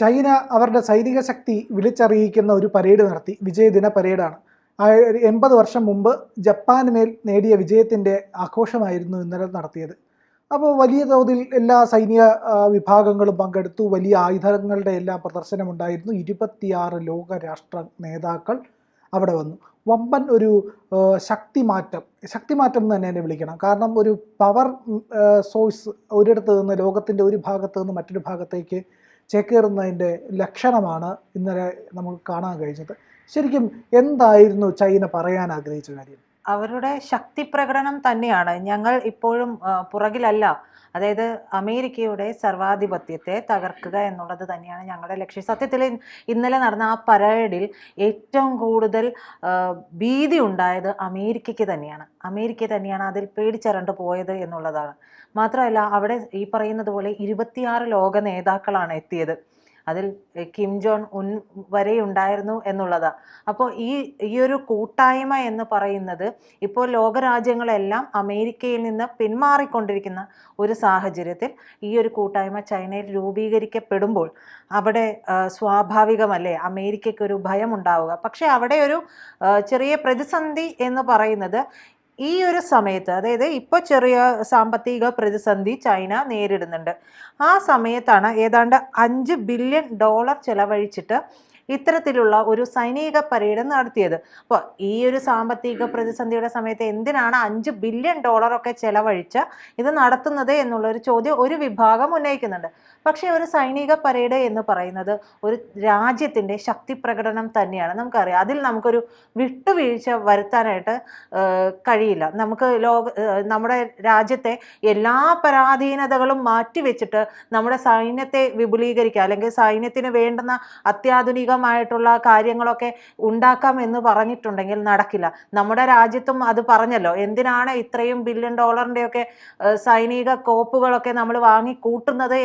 China അവരുടെ സൈനിക ശക്തി വിളിച്ചറിയിക്കുന്ന ഒരു പരേഡ് നടത്തി. വിജയദിന പരേഡാണ്. എൺപത് വർഷം മുമ്പ് ജപ്പാന് മേൽ നേടിയ വിജയത്തിന്റെ ആഘോഷമായിരുന്നു ഇന്നലെ നടത്തിയത്. അപ്പോൾ വലിയ തോതിൽ എല്ലാ സൈനിക വിഭാഗങ്ങളും പങ്കെടുത്തു. വലിയ ആയുധങ്ങളുടെ എല്ലാം പ്രദർശനമുണ്ടായിരുന്നു. ഇരുപത്തിയാറ് ലോകരാഷ്ട്ര നേതാക്കൾ അവിടെ വന്നു. വമ്പൻ ഒരു ശക്തിമാറ്റം. ശക്തിമാറ്റം എന്ന് തന്നെ എന്നെ വിളിക്കണം. കാരണം ഒരു പവർ സോഴ്സ് ഒരിടത്ത് നിന്ന് ലോകത്തിന്റെ ഒരു ഭാഗത്ത് നിന്ന് മറ്റൊരു ഭാഗത്തേക്ക് ചേക്കേറുന്നതിന്റെ ലക്ഷണമാണ് ഇന്നലെ നമ്മൾ കാണാൻ കഴിഞ്ഞത്. ശരിക്കും എന്തായിരുന്നു ചൈന പറയാൻ ആഗ്രഹിച്ച കാര്യം? അവരുടെ ശക്തി പ്രകടനം തന്നെയാണ്. ഞങ്ങൾ ഇപ്പോഴും പുറകിലല്ല. അതായത് അമേരിക്കയുടെ സർവാധിപത്യത്തെ തകർക്കുക എന്നുള്ളത് തന്നെയാണ് ഞങ്ങളുടെ ലക്ഷ്യം. സത്യത്തിൽ ഇന്നലെ നടന്ന ആ പരേഡിൽ ഏറ്റവും കൂടുതൽ ഭീതി ഉണ്ടായത് അമേരിക്കയ്ക്ക് തന്നെയാണ്. അമേരിക്ക തന്നെയാണ് അതിൽ പേടിച്ചരണ്ട് പോയത് എന്നുള്ളതാണ്. മാത്രമല്ല അവിടെ ഈ പറയുന്നത് പോലെ ഇരുപത്തിയാറ് ലോക നേതാക്കളാണ് എത്തിയത്. അതിൽ കിം ജോൺ ഉൻ വരെ ഉണ്ടായിരുന്നു എന്നുള്ളതാണ് അപ്പോൾ ഈ ഈ ഒരു കൂട്ടായ്മ എന്ന് പറയുന്നത് ഇപ്പോൾ ലോകരാജ്യങ്ങളെല്ലാം അമേരിക്കയിൽ നിന്ന് പിന്മാറിക്കൊണ്ടിരിക്കുന്ന ഒരു സാഹചര്യത്തിൽ ഈ ഒരു കൂട്ടായ്മ ചൈനയിൽ രൂപീകരിക്കപ്പെടുമ്പോൾ അവിടെ സ്വാഭാവികമല്ലേ അമേരിക്കയ്ക്ക് ഒരു ഭയം ഉണ്ടാവുക പക്ഷേ അവിടെ ഒരു ചെറിയ പ്രതിസന്ധി എന്ന് പറയുന്നത് ഈ ഒരു സമയത്ത് അതായത് ഇപ്പോൾ ചെറിയ സാമ്പത്തിക പ്രതിസന്ധി ചൈന നേരിടുന്നുണ്ട്. ആ സമയത്താണ് ഏതാണ്ട് അഞ്ച് ബില്യൺ ഡോളർ ചെലവഴിച്ചിട്ട് ഇത്തരത്തിലുള്ള ഒരു സൈനിക പരേഡ് നടത്തിയത്. അപ്പോൾ ഈ ഒരു സാമ്പത്തിക പ്രതിസന്ധിയുടെ സമയത്ത് എന്തിനാണ് അഞ്ച് ബില്യൺ ഡോളറൊക്കെ ചെലവഴിച്ച് ഇത് നടത്തുന്നത് എന്നുള്ളൊരു ചോദ്യം ഒരു വിഭാഗം ഉന്നയിക്കുന്നുണ്ട്. പക്ഷേ ഒരു സൈനിക പരേഡ് എന്ന് പറയുന്നത് ഒരു രാജ്യത്തിന്റെ ശക്തി പ്രകടനം തന്നെയാണ്. നമുക്കറിയാം. അതിൽ നമുക്കൊരു വിട്ടുവീഴ്ച വരുത്താനായിട്ട് കഴിയില്ല. നമുക്ക് ലോക നമ്മുടെ രാജ്യത്തെ എല്ലാ പരാധീനതകളും മാറ്റിവെച്ചിട്ട് നമ്മുടെ സൈന്യത്തെ വിപുലീകരിക്കുക അല്ലെങ്കിൽ സൈന്യത്തിന് വേണ്ടുന്ന അത്യാധുനികമായിട്ടുള്ള കാര്യങ്ങളൊക്കെ ഉണ്ടാക്കാം എന്ന് പറഞ്ഞിട്ടുണ്ടെങ്കിൽ നടക്കില്ല. നമ്മുടെ രാജ്യത്തും അത് പറഞ്ഞല്ലോ. എന്തിനാണ് ഇത്രയും ബില്യൺ ഡോളറിന്റെയൊക്കെ സൈനിക കോപ്പുകളൊക്കെ നമ്മൾ വാങ്ങി കൂട്ടുന്നത്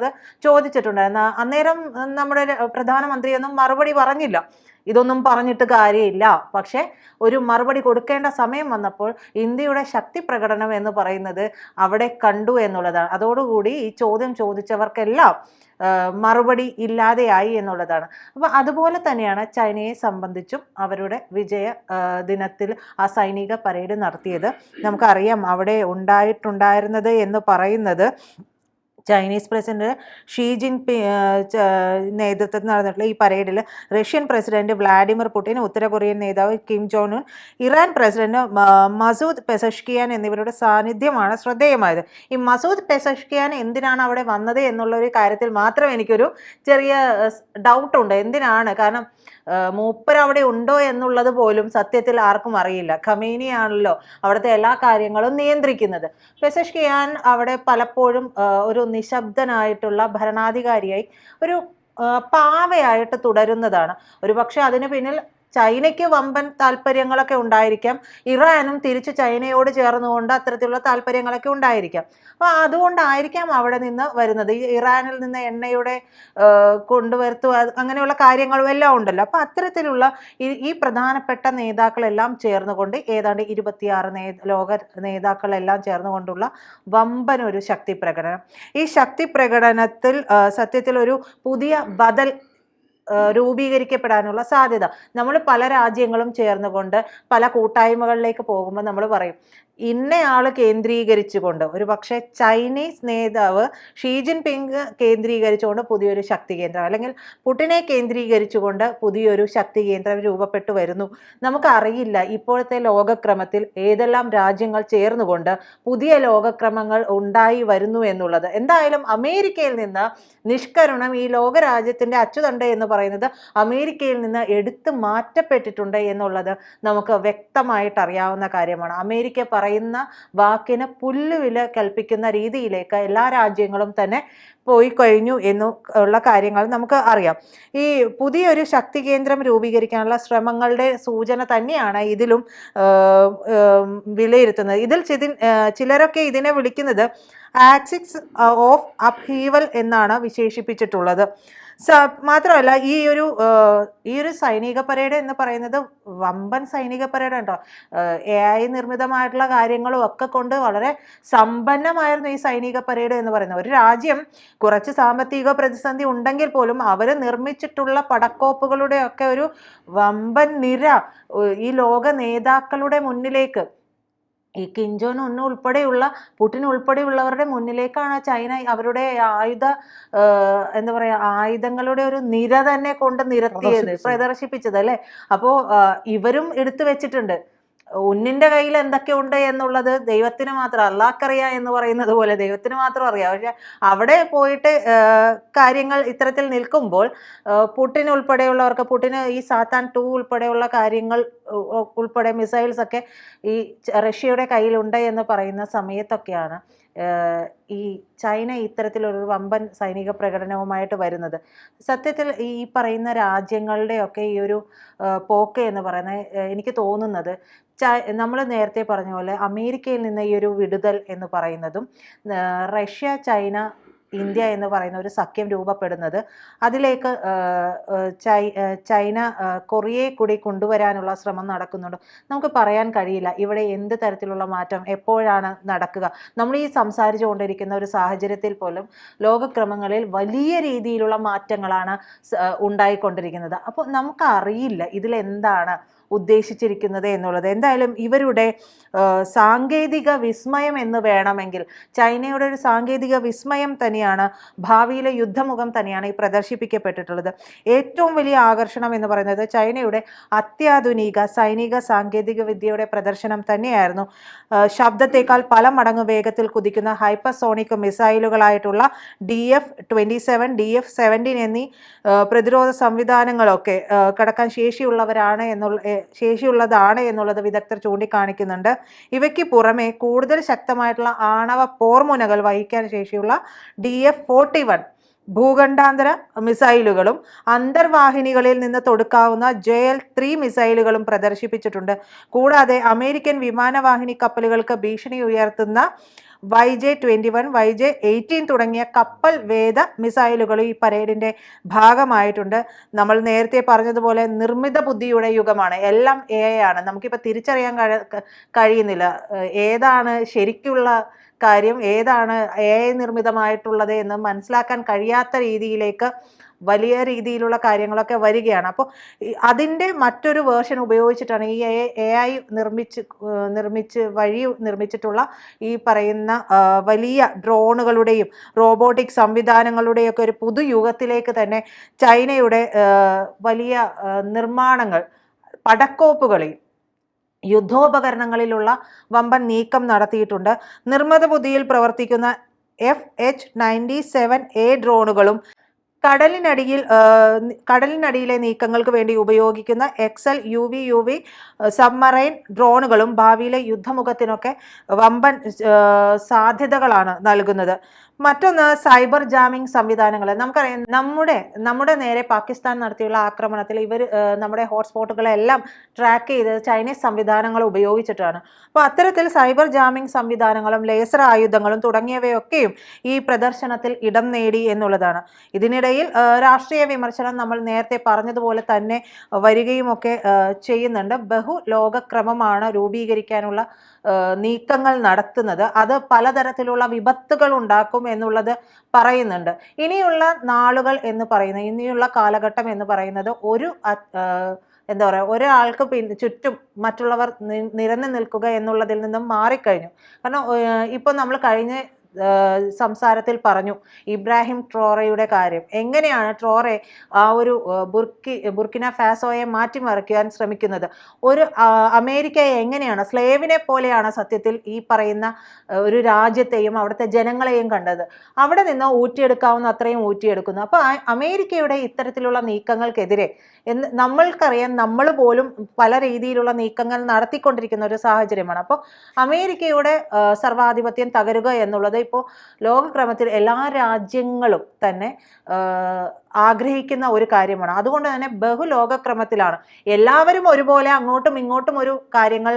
എന്നുള്ളത് ചോദിച്ചിട്ടുണ്ടായിരുന്നു. അന്നേരം നമ്മുടെ പ്രധാനമന്ത്രിയൊന്നും മറുപടി പറഞ്ഞില്ല. ഇതൊന്നും പറഞ്ഞിട്ട് കാര്യമില്ല. പക്ഷേ ഒരു മറുപടി കൊടുക്കേണ്ട സമയം വന്നപ്പോൾ ഇന്ത്യയുടെ ശക്തി പ്രകടനം എന്ന് പറയുന്നത് അവിടെ കണ്ടു എന്നുള്ളതാണ്. അതോടുകൂടി ഈ ചോദ്യം ചോദിച്ചവർക്കെല്ലാം മറുപടി ഇല്ലാതെയായി എന്നുള്ളതാണ്. അപ്പോൾ അതുപോലെ തന്നെയാണ് ചൈനയെ സംബന്ധിച്ചും അവരുടെ വിജയ ദിനത്തിൽ ആ സൈനിക പരേഡ് നടത്തിയത്. നമുക്കറിയാം അവിടെ ഉണ്ടായിട്ടുണ്ടായിരുന്നത് എന്ന് പറയുന്നത് ചൈനീസ് പ്രസിഡന്റ് ഷീ ജിൻ നേതൃത്വത്തിൽ നടന്നിട്ടുള്ള ഈ പരേഡിൽ റഷ്യൻ പ്രസിഡന്റ് വ്ളാഡിമിർ പുടിൻ ഉത്തര കൊറിയൻ നേതാവ് Kim Jong Un Iran president Masoud Pezeshkian എന്നിവരുടെ സാന്നിധ്യമാണ് ശ്രദ്ധേയമായത്. ഈ മസൂദ് പെസഷ്കിയാൻ എന്തിനാണ് അവിടെ വന്നത് എന്നുള്ള ഒരു കാര്യത്തിൽ മാത്രം എനിക്കൊരു ചെറിയ ഡൗട്ടുണ്ട് എന്തിനാണ്? കാരണം മൂപ്പർ അവിടെ ഉണ്ടോ എന്നുള്ളത് പോലും സത്യത്തിൽ ആർക്കും അറിയില്ല. ഖമീനിയാണല്ലോ അവിടുത്തെ എല്ലാ കാര്യങ്ങളും നിയന്ത്രിക്കുന്നത്. പെസഷ്കിയാൻ അവിടെ പലപ്പോഴും ഒരു നിശബ്ദനായിട്ടുള്ള ഭരണാധികാരിയായി ഒരു പാവയായിട്ട് തുടരുന്നതാണ്. ഒരു പക്ഷെ അതിന് പിന്നിൽ ചൈനയ്ക്ക് വമ്പൻ താല്പര്യങ്ങളൊക്കെ ഉണ്ടായിരിക്കാം. ഇറാനും തിരിച്ച് ചൈനയോട് ചേർന്നുകൊണ്ട് അത്തരത്തിലുള്ള താല്പര്യങ്ങളൊക്കെ ഉണ്ടായിരിക്കാം. അപ്പോൾ അതുകൊണ്ടായിരിക്കാം അവിടെ നിന്ന് വരുന്നത്. ഈ ഇറാനിൽ നിന്ന് എണ്ണയുടെ കൊണ്ടുവരുത്തുക അങ്ങനെയുള്ള കാര്യങ്ങളും എല്ലാം ഉണ്ടല്ലോ. അപ്പോൾ അത്തരത്തിലുള്ള ഈ പ്രധാനപ്പെട്ട നേതാക്കളെല്ലാം ചേർന്നുകൊണ്ട് ഏതാണ്ട് ഇരുപത്തിയാറ് നേ ലോക നേതാക്കളെല്ലാം ചേർന്നുകൊണ്ടുള്ള വമ്പൻ ഒരു ശക്തി പ്രകടനം ഈ ശക്തി പ്രകടനത്തിൽ സത്യത്തിൽ ഒരു പുതിയ ബദൽ രൂപീകരിക്കപ്പെടാനുള്ള സാധ്യത. നമ്മൾ പല രാജ്യങ്ങളും ചേർന്നുകൊണ്ട് പല കൂട്ടായ്മകളിലേക്ക് പോകുമ്പോൾ നമ്മൾ പറയും ഇന്നയാൾ കേന്ദ്രീകരിച്ചുകൊണ്ട് ഒരു പക്ഷേ ചൈനീസ് നേതാവ് ഷീ ജിൻ പിങ് കേന്ദ്രീകരിച്ചുകൊണ്ട് പുതിയൊരു ശക്തി കേന്ദ്രം അല്ലെങ്കിൽ പുടിനെ കേന്ദ്രീകരിച്ചുകൊണ്ട് പുതിയൊരു ശക്തി കേന്ദ്രം രൂപപ്പെട്ടു വരുന്നു. നമുക്കറിയില്ല ഇപ്പോഴത്തെ ലോകക്രമത്തിൽ ഏതെല്ലാം രാജ്യങ്ങൾ ചേർന്നുകൊണ്ട് പുതിയ ലോകക്രമങ്ങൾ ഉണ്ടായി വരുന്നു എന്നുള്ളത്. എന്തായാലും അമേരിക്കയിൽ നിന്ന് നിഷ്കരണം ഈ ലോകരാജ്യത്തിന്റെ അച്ചുതണ്ട് എന്ന് പറയുന്നത് അമേരിക്കയിൽ നിന്ന് എടുത്തു മാറ്റപ്പെട്ടിട്ടുണ്ട് എന്നുള്ളത് നമുക്ക് വ്യക്തമായിട്ട് അറിയാവുന്ന കാര്യമാണ്. അമേരിക്ക പറയുന്ന വാക്കിന് പുല്ലുവില കൽപ്പിക്കുന്ന രീതിയിലേക്ക് എല്ലാ രാജ്യങ്ങളും തന്നെ പോയി കഴിഞ്ഞു എന്നു ഉള്ള കാര്യങ്ങൾ നമുക്ക് അറിയാം. ഈ പുതിയൊരു ശക്തി കേന്ദ്രം രൂപീകരിക്കാനുള്ള ശ്രമങ്ങളുടെ സൂചന തന്നെയാണ് ഇതിലും വിലയിരുത്തുന്നത്. ഇതിൽ ചിതി ചിലരൊക്കെ ഇതിനെ വിളിക്കുന്നത് ആക്സിക്സ് ഓഫ് അപ്ഹീവൽ എന്നാണ് വിശേഷിപ്പിച്ചിട്ടുള്ളത്. മാത്രമല്ല ഈ ഒരു ഈ ഒരു സൈനിക പരേഡ് എന്ന് പറയുന്നത് വമ്പൻ സൈനിക പരേഡ് ഉണ്ടോ എ ഐ നിർമ്മിതമായിട്ടുള്ള കാര്യങ്ങളും ഒക്കെ കൊണ്ട് വളരെ സമ്പന്നമായിരുന്നു ഈ സൈനിക പരേഡ് എന്ന് പറയുന്നത്. ഒരു രാജ്യം കുറച്ച് സാമ്പത്തിക പ്രതിസന്ധി ഉണ്ടെങ്കിൽ പോലും അവർ നിർമ്മിച്ചിട്ടുള്ള പടക്കോപ്പുകളുടെ ഒക്കെ ഒരു വമ്പൻ നിര ഈ ലോക നേതാക്കളുടെ മുന്നിലേക്ക് ഈ കിഞ്ചോൻ ഒന്ന് ഉൾപ്പെടെയുള്ള പുടിൻ ഉൾപ്പെടെയുള്ളവരുടെ മുന്നിലേക്കാണ് ചൈന അവരുടെ ആയുധ എന്താ പറയാ ആയുധങ്ങളുടെ ഒരു നിര തന്നെ കൊണ്ട് നിരത്തിയത് പ്രദർശിപ്പിച്ചത്. അല്ലെ? അപ്പോ ഇവരും എടുത്തു വെച്ചിട്ടുണ്ട്. ഉന്നിന്റെ കയ്യിൽ എന്തൊക്കെയുണ്ട് എന്നുള്ളത് ദൈവത്തിന് മാത്രം അള്ളാഹ്ക്കറിയാം എന്ന് പറയുന്നത് പോലെ ദൈവത്തിന് മാത്രം അറിയാം. പക്ഷെ അവിടെ പോയിട്ട് കാര്യങ്ങൾ ഇത്തരത്തിൽ നിൽക്കുമ്പോൾ പുട്ടിൻ ഉൾപ്പെടെയുള്ളവർക്ക് പുട്ടിന് ഈ സാത്താൻ ടു ഉൾപ്പെടെയുള്ള കാര്യങ്ങൾ ഉൾപ്പെടെ മിസൈൽസ് ഒക്കെ ഈ റഷ്യയുടെ കയ്യിലുണ്ട് എന്ന് പറയുന്ന സമയത്തൊക്കെയാണ് ഈ ചൈന ഇത്തരത്തിലൊരു വമ്പൻ സൈനിക പ്രകടനവുമായിട്ട് വരുന്നത്. സത്യത്തിൽ ഈ പറയുന്ന രാജ്യങ്ങളുടെയൊക്കെ ഈ ഒരു പോക്ക് എന്ന് പറയുന്നത് എനിക്ക് തോന്നുന്നത് നമ്മൾ നേരത്തെ പറഞ്ഞ പോലെ അമേരിക്കയിൽ നിന്ന് ഈ ഒരു വിടുതൽ എന്ന് പറയുന്നതും റഷ്യ ചൈന ഇന്ത്യ എന്ന് പറയുന്ന ഒരു സഖ്യം രൂപപ്പെടുന്നത്. അതിലേക്ക് ചൈന കൊറിയയെ കൂടി കൊണ്ടുവരാനുള്ള ശ്രമം നടക്കുന്നുണ്ട്. നമുക്ക് പറയാൻ കഴിയില്ല ഇവിടെ എന്ത് തരത്തിലുള്ള മാറ്റം എപ്പോഴാണ് നടക്കുക. നമ്മൾ ഈ സംസാരിച്ചുകൊണ്ടിരിക്കുന്ന ഒരു സാഹചര്യത്തിൽ പോലും ലോകക്രമങ്ങളിൽ വലിയ രീതിയിലുള്ള മാറ്റങ്ങളാണ് ഉണ്ടായിക്കൊണ്ടിരിക്കുന്നത്. അപ്പോൾ നമുക്ക് അറിയില്ല ഇതിലെന്താണ് ഉദ്ദേശിച്ചിരിക്കുന്നത് എന്നുള്ളത്. എന്തായാലും ഇവരുടെ സാങ്കേതിക വിസ്മയം എന്ന് വേണമെങ്കിൽ ചൈനയുടെ ഒരു സാങ്കേതിക വിസ്മയം തന്നെയാണ് ഭാവിയിലെ യുദ്ധമുഖം തന്നെയാണ് ഈ പ്രദർശിപ്പിക്കപ്പെട്ടിട്ടുള്ളത്. ഏറ്റവും വലിയ ആകർഷണം എന്ന് പറയുന്നത് ചൈനയുടെ അത്യാധുനിക സൈനിക സാങ്കേതിക വിദ്യയുടെ പ്രദർശനം തന്നെയായിരുന്നു. ശബ്ദത്തേക്കാൾ പല മടങ്ങ് വേഗത്തിൽ കുതിക്കുന്ന hypersonic മിസൈലുകളായിട്ടുള്ള D F twenty seven D F seventeen എന്നീ പ്രതിരോധ സംവിധാനങ്ങളൊക്കെ കടക്കാൻ ശേഷിയുള്ളവരാണ് എന്നുള്ള ശേഷിയുള്ളതാണ് എന്നുള്ളത് വിദഗ്ധർ ചൂണ്ടിക്കാണിക്കുന്നുണ്ട്. ഇവയ്ക്ക് പുറമെ കൂടുതൽ ശക്തമായിട്ടുള്ള ആണവ പോർമുനകൾ വഹിക്കാൻ ശേഷിയുള്ള ഡി എഫ് ഫോർട്ടി വൺ ഭൂഖണ്ഡാന്തര മിസൈലുകളും അന്തർവാഹിനികളിൽ നിന്ന് തൊടുക്കാവുന്ന ജെ എൽ ത്രീ മിസൈലുകളും പ്രദർശിപ്പിച്ചിട്ടുണ്ട്. കൂടാതെ അമേരിക്കൻ വിമാനവാഹിനി കപ്പലുകൾക്ക് ഭീഷണി ഉയർത്തുന്ന Y J twenty one Y J eighteen തുടങ്ങിയ കപ്പൽ വേദ മിസൈലുകളും ഈ പരേഡിന്റെ ഭാഗമായിട്ടുണ്ട്. നമ്മൾ നേരത്തെ പറഞ്ഞതുപോലെ നിർമ്മിത ബുദ്ധിയുടെ യുഗമാണ്. എല്ലാം എ ആണ്. നമുക്കിപ്പോൾ തിരിച്ചറിയാൻ കഴി- കഴിയുന്നില്ല. ഏതാണ് ശരിക്കുള്ള കാര്യം? ഏതാണ് എ നിർമ്മിതമായിട്ടുള്ളത് എന്ന് മനസ്സിലാക്കാൻ കഴിയാത്ത രീതിയിലേക്ക് വലിയ രീതിയിലുള്ള കാര്യങ്ങളൊക്കെ വരികയാണ്. അപ്പോൾ അതിന്റെ മറ്റൊരു വേർഷൻ ഉപയോഗിച്ചിട്ടാണ് ഈ എ ഐ നിർമ്മിച്ച് നിർമ്മിച്ച് വഴി നിർമ്മിച്ചിട്ടുള്ള ഈ പറയുന്ന വലിയ ഡ്രോണുകളുടെയും റോബോട്ടിക് സംവിധാനങ്ങളുടെയൊക്കെ ഒരു പുതുയുഗത്തിലേക്ക് തന്നെ ചൈനയുടെ വലിയ നിർമ്മാണങ്ങൾ പടക്കോപ്പുകളിൽ യുദ്ധോപകരണങ്ങളിലുള്ള വമ്പൻ നീക്കം നടത്തിയിട്ടുണ്ട്. നിർമ്മിത ബുദ്ധിയിൽ പ്രവർത്തിക്കുന്ന F H ninety seven A ഡ്രോണുകളും കടലിനടിയിൽ കടലിനടിയിലെ നീക്കങ്ങൾക്ക് വേണ്ടി ഉപയോഗിക്കുന്ന X L U V U V submarine ഡ്രോണുകളും ഭാവിയിലെ യുദ്ധമുഖത്തിനൊക്കെ വമ്പൻ സാധ്യതകളാണ് നൽകുന്നത്. മറ്റൊന്ന് സൈബർ ജാമിംഗ് സംവിധാനങ്ങൾ നമുക്കറിയാം നമ്മുടെ നമ്മുടെ നേരെ പാകിസ്ഥാൻ നടത്തിയുള്ള ആക്രമണത്തിൽ ഇവർ നമ്മുടെ ഹോട്ട്സ്പോട്ടുകളെല്ലാം ട്രാക്ക് ചെയ്ത് ചൈനീസ് സംവിധാനങ്ങൾ ഉപയോഗിച്ചിട്ടാണ്. അപ്പോൾ അത്തരത്തിൽ സൈബർ ജാമിംഗ് സംവിധാനങ്ങളും ലേസർ ആയുധങ്ങളും തുടങ്ങിയവയൊക്കെയും ഈ പ്രദർശനത്തിൽ ഇടം നേടി എന്നുള്ളതാണ്. ഇതിനിടയിൽ രാഷ്ട്രീയ വിമർശനം നമ്മൾ നേരത്തെ പറഞ്ഞതുപോലെ തന്നെ വരികയുമൊക്കെ ചെയ്യുന്നുണ്ട്. ബഹു ലോകക്രമമാണ് രൂപീകരിക്കാനുള്ള നീക്കങ്ങൾ നടത്തുന്നത്. അത് പലതരത്തിലുള്ള വിപത്തുകൾ ഉണ്ടാക്കും എന്നുള്ളത് പറയുന്നുണ്ട്. ഇനിയുള്ള നാളുകൾ എന്ന് പറയുന്നത് ഇനിയുള്ള കാലഘട്ടം എന്ന് പറയുന്നത് ഒരു എന്താ പറയുക ഒരാൾക്ക് പിന്നെ ചുറ്റും മറ്റുള്ളവർ നിരന്നു നിൽക്കുക എന്നുള്ളതിൽ നിന്നും മാറിക്കഴിഞ്ഞു. കാരണം ഇപ്പോൾ നമ്മൾ കഴിഞ്ഞ സംസാരത്തിൽ പറഞ്ഞു. ഇബ്രാഹിം ട്രോറയുടെ കാര്യം. എങ്ങനെയാണ് ട്രോറെ ആ ഒരു ബുർക്കി ബുർക്കിന ഫാസോയെ മാറ്റിമറിക്കാൻ ശ്രമിക്കുന്നത്? ഒരു അമേരിക്കയെ എങ്ങനെയാണ് സ്ലേവിനെ പോലെയാണ് സത്യത്തിൽ ഈ പറയുന്ന ഒരു രാജ്യത്തെയും അവിടുത്തെ ജനങ്ങളെയും കണ്ടത്. അവിടെ നിന്ന് ഊറ്റിയെടുക്കാവുന്ന അത്രയും ഊറ്റിയെടുക്കുന്നു. അപ്പോൾ അമേരിക്കയുടെ ഇത്തരത്തിലുള്ള നീക്കങ്ങൾക്കെതിരെ എന്ന് നമ്മൾക്കറിയാം നമ്മൾ പോലും പല രീതിയിലുള്ള നീക്കങ്ങൾ നടത്തിക്കൊണ്ടിരിക്കുന്ന ഒരു സാഹചര്യമാണ്. അപ്പോൾ അമേരിക്കയുടെ സർവാധിപത്യം തകരുക എന്നുള്ളത് ഇപ്പോൾ ലോകക്രമത്തിൽ എല്ലാ രാജ്യങ്ങളും തന്നെ ആഗ്രഹിക്കുന്ന ഒരു കാര്യമാണ്. അതുകൊണ്ട് തന്നെ ബഹുലോകക്രമത്തിലാണ്. എല്ലാവരും ഒരുപോലെ അങ്ങോട്ടും ഇങ്ങോട്ടും ഒരു കാര്യങ്ങൾ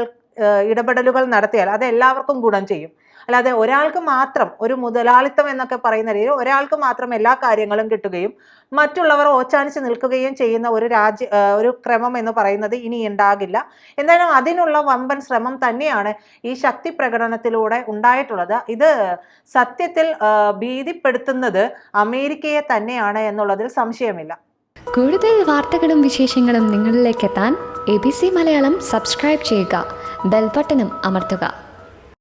ഇടപെടലുകൾ നടത്തിയാൽ അത് എല്ലാവർക്കും ഗുണം ചെയ്യും. അല്ലാതെ ഒരാൾക്ക് മാത്രം ഒരു മുതലാളിത്തം എന്നൊക്കെ പറയുന്ന രീതിയിൽ ഒരാൾക്ക് മാത്രം എല്ലാ കാര്യങ്ങളും കിട്ടുകയും മറ്റുള്ളവർ ഓച്ചാനിച്ച് നിൽക്കുകയും ചെയ്യുന്ന ഒരു രാജ്യ ഒരു ക്രമം എന്ന് പറയുന്നത് ഇനി ഉണ്ടാകില്ല. എന്തായാലും അതിനുള്ള വമ്പൻ ശ്രമം തന്നെയാണ് ഈ ശക്തി പ്രകടനത്തിലൂടെ ഉണ്ടായിട്ടുള്ളത്. ഇത് സത്യത്തിൽ ഭീതിപ്പെടുത്തുന്നത് അമേരിക്കയെ തന്നെയാണ് എന്നുള്ളതിൽ സംശയമില്ല. കൂടുതൽ വാർത്തകളും വിശേഷങ്ങളും നിങ്ങളിലേക്ക് എത്താൻ A B C Malayalam subscribe ചെയ്യുക. ബെൽബട്ടനും അമർത്തുക.